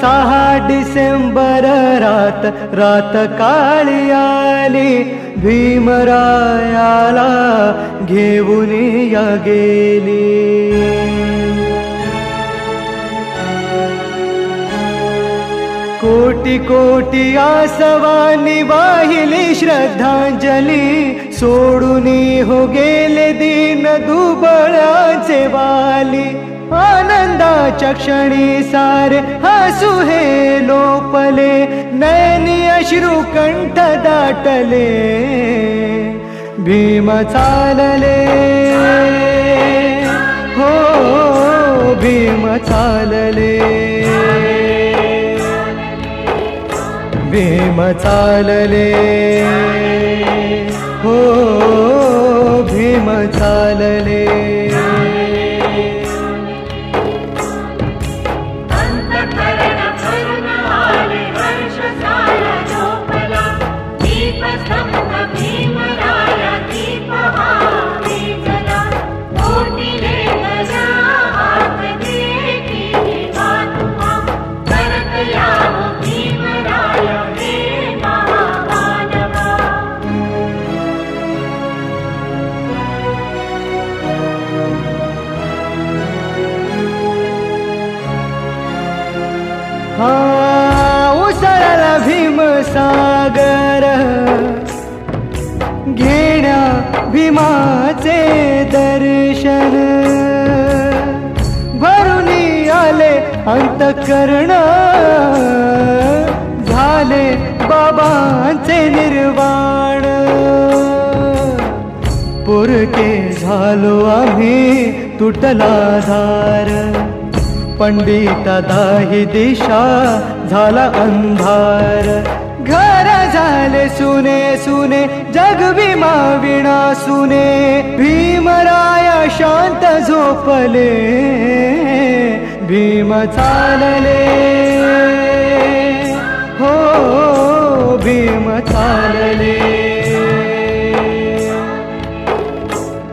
सहा डिसेंबर रात रात काळी आली. भीमरायाला घेऊन या गेली. कोटी कोटी आसवानी वाहिली श्रद्धांजली. सोडून हो गेले दिन दुबळाचे वाली. आनंदाच्या क्षणी सारे हसू हे लोपले नैनी अश्रू कंठ दाटले. भीम चालले. हो भीम चालले. भीम चालले. हो भीम चालले. हा उसळला भीम सागर. घेण्या भीमाचे दर्शन. भरून आले अंतकरण. झाले बाबांचे निर्वाण. पुरके झालो आम्ही तुटला धार. पंडित दाही दिशा झाला अंधार. घर झाले सुने सुने जग विमा विणा सुने. भीमराया शांत झोपले भीम चालले. हो भीम चालले.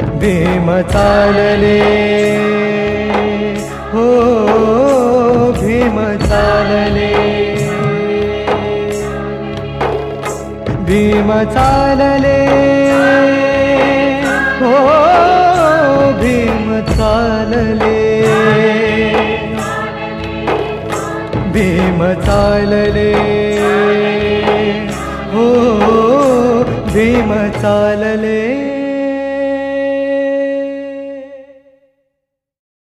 भीम चालले. भीम चालले. हो भीम चालले. भीम चालले. हो भीम चालले.